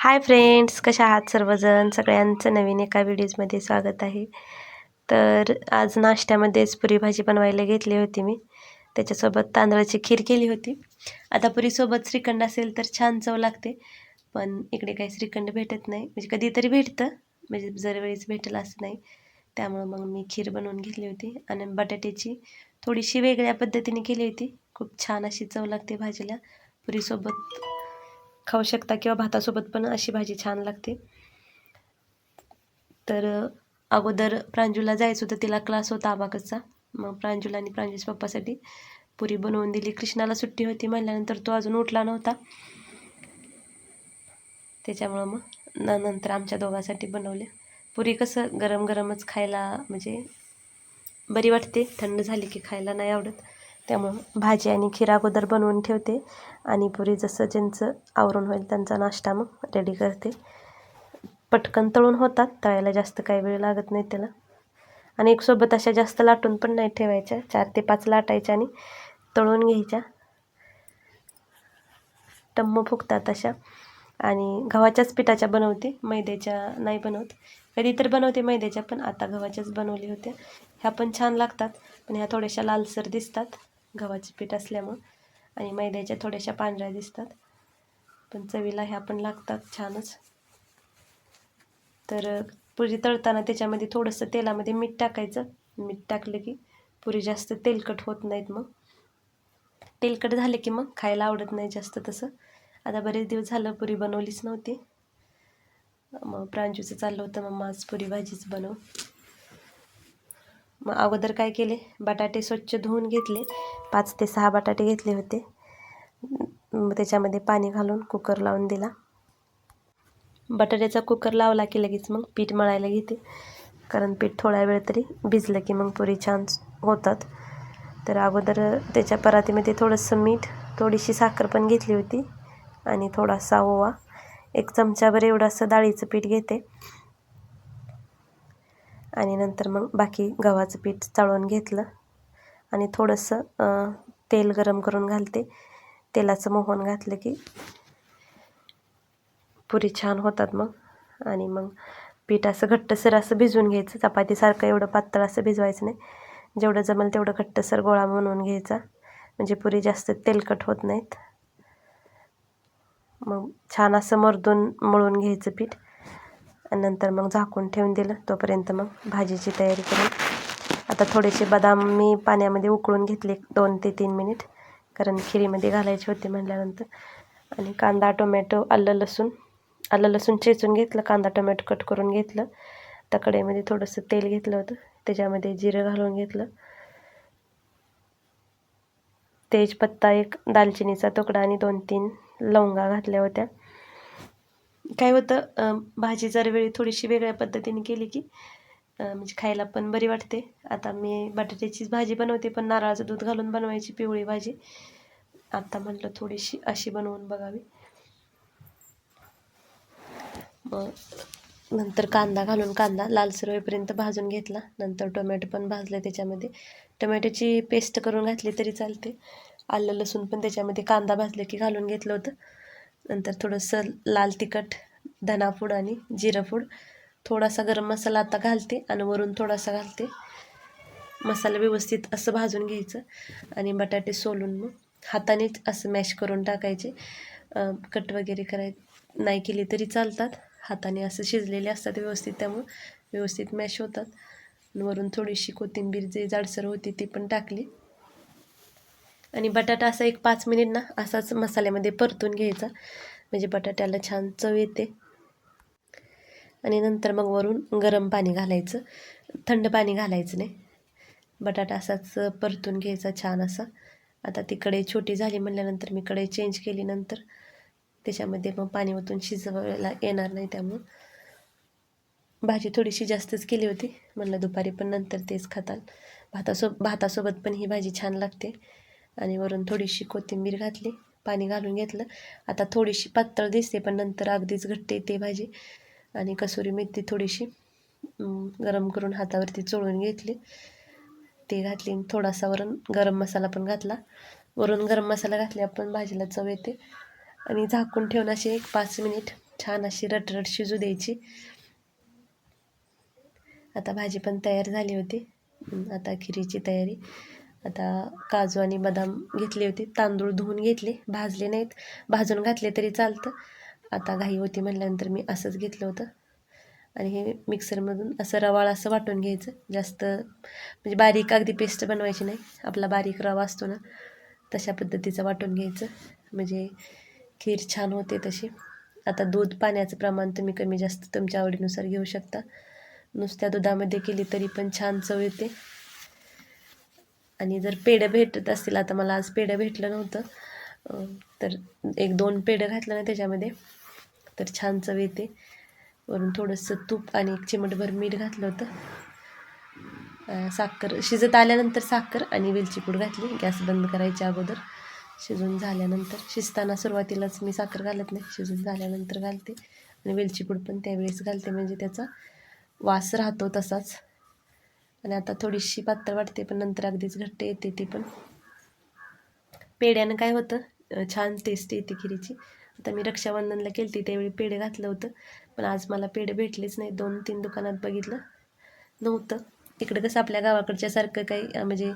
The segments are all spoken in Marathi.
हाय फ्रेंड्स कशा आहात सर्वजण? सगळ्यांचं नवीन एका व्हिडिओजमध्ये स्वागत आहे. तर आज नाश्त्यामध्येच पुरी भाजी बनवायला घेतली होती मी. त्याच्यासोबत तांदळाची खीर केली होती. आता पुरीसोबत श्रीखंड असेल तर छान चव लागते. पण इकडे काही श्रीखंड भेटत नाही. म्हणजे कधीतरी भेटतं. म्हणजे दरवेळेस भेटेल असं नाही. त्यामुळं मग मी खीर बनवून घेतली होती. आणि बटाट्याची थोडीशी वेगळ्या पद्धतीने केली होती. खूप छान अशी चव लागते भाजीला. पुरीसोबत खाऊ शकता किंवा भातासोबत पण अशी भाजी छान लागते. तर अगोदर प्रांजूला जायचं होतं तिला क्लास होता आबाकचा मग प्रांजूला आणि प्रांजूस पप्पासाठी पुरी बनवून दिली. कृष्णाला सुट्टी होती म्हणल्यानंतर तो अजून उठला नव्हता. त्याच्यामुळं मग न नंतर आमच्या दोघांसाठी बनवले. पुरी कसं गरम गरमच खायला म्हणजे बरी वाटते. थंड झाली की खायला नाही आवडत. त्यामुळं भाजी आणि खीर अगोदर बनवून ठेवते. आणि पुरी जसं ज्यांचं आवरून होईल त्यांचा नाश्ता मग रेडी करते. पटकन तळून होतात तळायला जास्त काही वेळ लागत नाही त्याला. आणि एक सोबत अशा जास्त लाटून पण नाही ठेवायच्या. चार ते पाच लाटायच्या आणि तळून घ्यायच्या. टम्म फुगतात अशा. आणि गव्हाच्याच पिठाच्या बनवते. मैद्याच्या नाही बनवत. कधी तर बनवते मैद्याच्या पण आता गव्हाच्याच बनवली होत्या. ह्या पण छान लागतात. पण ह्या थोड्याशा लालसर दिसतात. गव्हाचे पीठ असल्यामुळं. आणि मैद्याच्या थोड्याशा पांढऱ्या दिसतात. पण चवीला ह्या पण लागतात छानच. तर पुरी तळताना त्याच्यामध्ये थोडंसं तेलामध्ये मीठ टाकायचं. मीठ टाकलं की पुरी जास्त तेलकट होत नाहीत मग. तेलकट झाले की मग खायला आवडत नाही जास्त तसं. आता बरेच दिवस झालं पुरी बनवलीच नव्हती. मग प्रांजूचं चाललं होतं मग आज पुरी भाजीच बनव. मग अगोदर काय केले? बटाटे स्वच्छ धुवून घेतले. पाच ते सहा बटाटे घेतले होते. त्याच्यामध्ये पाणी घालून कुकर लावून दिला. बटाट्याचा कुकर लावला की लगेच मग पीठ मळायला घेते. कारण पीठ थोडा वेळ तरी भिजलं की मग पुरी छान होतात. तर अगोदर त्याच्या परातीमध्ये थोडंसं मीठ थोडीशी साखर पण घेतली होती. आणि थोडासा ओवा. एक चमच्याभर एवढं असं डाळीचं पीठ घेते. आणि नंतर मग बाकी गव्हाचं पीठ चाळून घेतलं. आणि थोडंसं तेल गरम करून घालते. तेलाचं मोहन घातलं की पुरी छान होतात मग. आणि मग पीठ असं घट्टसर असं भिजवून घ्यायचं. चपातीसारखं एवढं पातळ असं भिजवायचं नाही. जेवढं जमेल तेवढं घट्टसर गोळा बनवून घ्यायचा. म्हणजे पुरी जास्त तेलकट होत नाहीत. मग छान असं मर्दून मळून घ्यायचं पीठ. आणि नंतर मग झाकून ठेवून दिलं. तोपर्यंत मग भाजीची तयारी करून आता थोडेसे बदाम मी पाण्यामध्ये उकळून घेतले दोन ते तीन मिनिट कारण खिरीमध्ये घालायचे होते म्हटल्यानंतर आणि कांदा टोमॅटो आलं लसूण. आलं लसूण चेचून घेतलं. कांदा टोमॅटो कट करून घेतलं. त्या कढईमध्ये थोडंसं तेल घेतलं होतं. त्याच्यामध्ये जिरं घालून घेतलं. तेजपत्ता एक दालचिनीचा तुकडा आणि दोन तीन लवंगा घातल्या होत्या. काय होतं भाजी जर वेळी थोडीशी वेगळ्या पद्धतीने केली की म्हणजे खायला पण बरी वाटते. आता मी बटाट्याचीच भाजी बनवते पण नारळाचं दूध घालून बनवायची पिवळी भाजी. आता म्हटलं थोडीशी अशी बनवून बघावी. मग नंतर कांदा घालून कांदा लालसर होईपर्यंत भाजून घेतला. नंतर टोमॅटो पण भाजले त्याच्यामध्ये. टोमॅटोची पेस्ट करून घातली तरी चालते. आलं लसूण पण त्याच्यामध्ये कांदा भाजले की घालून घेतलं होतं. नंतर थोडंसं लाल तिखट धनापूड आणि जिरंपूड थोडासा गरम मसाला आता घालते आणि वरून थोडासा घालते. मसाला व्यवस्थित असं भाजून घ्यायचं आणि बटाटे सोलून मग हातानेच असं मॅश करून टाकायचे. कट वगैरे कराय नाही केले तरी चालतात. हाताने असं शिजलेले असतात व्यवस्थित त्यामुळं व्यवस्थित मॅश होतात. वरून थोडीशी कोथिंबीर जे जाडसर होती ती पण टाकली. आणि बटाटा असा एक पाच मिनिट ना असाच मसाल्यामध्ये परतून घ्यायचा. म्हणजे बटाट्याला छान चव येते. आणि नंतर मग वरून गरम पाणी घालायचं. थंड पाणी घालायचं नाही. बटाटा असाच परतून घ्यायचा छान असा. आता ती कढई छोटी झाली म्हटल्यानंतर मी कढई चेंज केली नंतर. त्याच्यामध्ये मग पाणी ओतून शिजवायला येणार नाही त्यामुळं. भाजी थोडीशी जास्तच केली होती. म्हणलं दुपारी पण नंतर तेच खाताल. भातासो भातासोबत पण ही भाजी छान लागते. आणि वरून थोडीशी कोथिंबीर घातली पाणी घालून घेतलं. आता थोडीशी पातळ दिसते पण नंतर अगदीच घट्ट येते भाजी. आणि कसुरी मेथी थोडीशी गरम करून हातावरती चोळून घेतली. ते घातली थोडासा वरून गरम मसाला पण घातला. वरून गरम मसाला घातली आपण भाजीला चव येते. आणि झाकून ठेवून असे एक पाच मिनिट छान अशी रटरट शिजू द्यायची. आता भाजी पण तयार झाली होती. आता खिरीची तयारी. आता काजू आणि बदाम घेतले होते. तांदूळ धुवून घेतले. भाजले नाहीत. भाजून घातले तरी चालतं. आता घाई होती म्हटल्यानंतर मी असंच घेतलं होतं. आणि हे मिक्सरमधून असं रवाळ असं वाटून घ्यायचं. जास्त म्हणजे बारीक अगदी पेस्ट बनवायची नाही. आपला बारीक रवा असतो ना तशा पद्धतीचं वाटून घ्यायचं. म्हणजे खीर छान होते तशी. आता दूध पाण्याचं प्रमाण तुम्ही कमी जास्त तुमच्या आवडीनुसार घेऊ शकता. नुसत्या दुधामध्ये केली तरी पण छान चव येते. आणि जर पेढं भेटत असतील आता मला आज पेढं भेटलं नव्हतं तर एक दोन पेढं घातलं ना त्याच्यामध्ये तर छान चव येते. वरून थोडंसं तूप आणि एक चिमटभर मीठ घातलं होतं. साखर शिजत आल्यानंतर साखर आणि वेलची पूड घातली गॅस बंद करायच्या अगोदर. शिजून झाल्यानंतर शिजताना सुरुवातीलाच मी साखर घालत नाही शिजून झाल्यानंतर घालते. आणि वेलची पूड पण त्यावेळेस घालते म्हणजे त्याचा वास राहतो तसाच. आणि आता थोडीशी पातळ वाटते पण नंतर अगदीच घट्ट येते ती पण. पेढ्यानं काय होतं छान टेस्ट येते खिरीची. आता मी रक्षाबंधनला केली होती त्यावेळी पेढे घातलं होतं. पण आज मला पेढे भेटलेच नाही दोन तीन दुकानात बघितलं नव्हतं. इकडं कसं आपल्या गावाकडच्यासारखं काही म्हणजे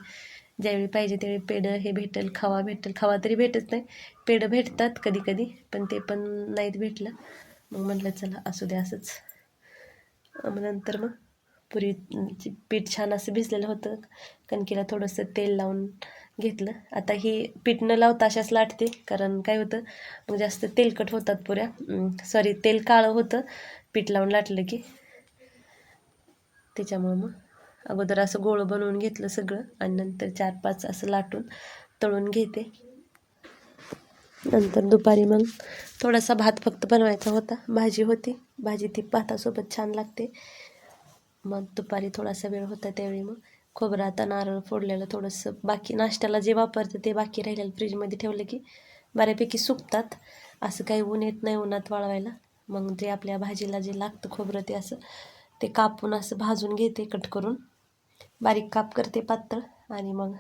ज्यावेळी पाहिजे त्यावेळी पेढं हे भेटेल खवा भेटेल खवा तरी भेटत नाही. पेढं भेटतात कधी कधी पण ते पण नाहीत भेटलं. मग म्हटलं चला असू द्या असंच. मग नंतर मग पुरी पीठ छान असं भिजलेलं होतं. कणकीला थोडंसं तेल लावून घेतलं. आता ही पीठ न लावता अशाच लाटते कारण काय होतं मग जास्त तेलकट होतात पुऱ्या. सॉरी तेल काळं होतं पीठ लावून लाटलं की. त्याच्यामुळं मग अगोदर असं गोळ बनवून घेतलं सगळं आणि नंतर चार पाच असं लाटून तळून घेते. नंतर दुपारी मग थोडासा भात फक्त बनवायचा होता. भाजी होती. भाजी ती भातासोबत छान लागते. मग दुपारी थोडासा वेळ होता त्यावेळी मग खोबरं आता नारळ फोडलेलं थोडंसं. बाकी नाश्त्याला जे वापरतं ते बाकी राहिलेलं फ्रीजमध्ये ठेवलं की बऱ्यापैकी सुकतात. असं काही ऊन येत नाही उन्हात वाळवायला. मग जे आपल्या भाजीला जे लागतं खोबरं ते असं ते कापून असं भाजून घेते कट करून. बारीक काप करते पातळ आणि मग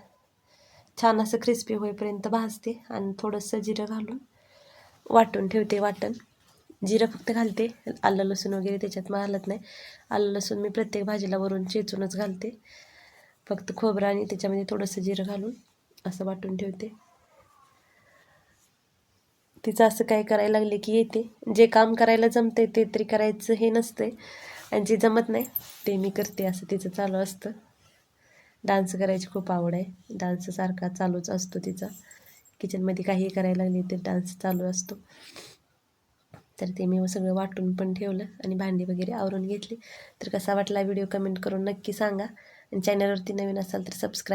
छान असं क्रिस्पी होईपर्यंत भाजते आणि थोडंसं जिरं घालून वाटून ठेवते वाटण. जिरं फक्त घालते. आलं लसूण वगैरे त्याच्यात मग घालत नाही. आलं लसूण मी प्रत्येक भाजीला वरून चेचूनच घालते. फक्त खोबरं आणि त्याच्यामध्ये थोडंसं जिरं घालून असं वाटून ठेवते. तिचं असं काय करायला लागले की येते. जे काम करायला जमते ते तरी करायचं हे नसते आणि जे जमत नाही ते मी करते. असं तिचं चालू असतं. डान्स करायची खूप आवड आहे. डान्स सारखा चालूच असतो तिचा. किचनमध्ये काही करायला लागली तर डान्स चालू असतो. तर ते मी सगळं वाटून पण ठेवलं आणि भांडी वगैरे आवरून घेतली. तर कसा वाटला व्हिडिओ कमेंट करून नक्की सांगा. आणि चॅनलवरती नवीन असाल तर सबस्क्राईब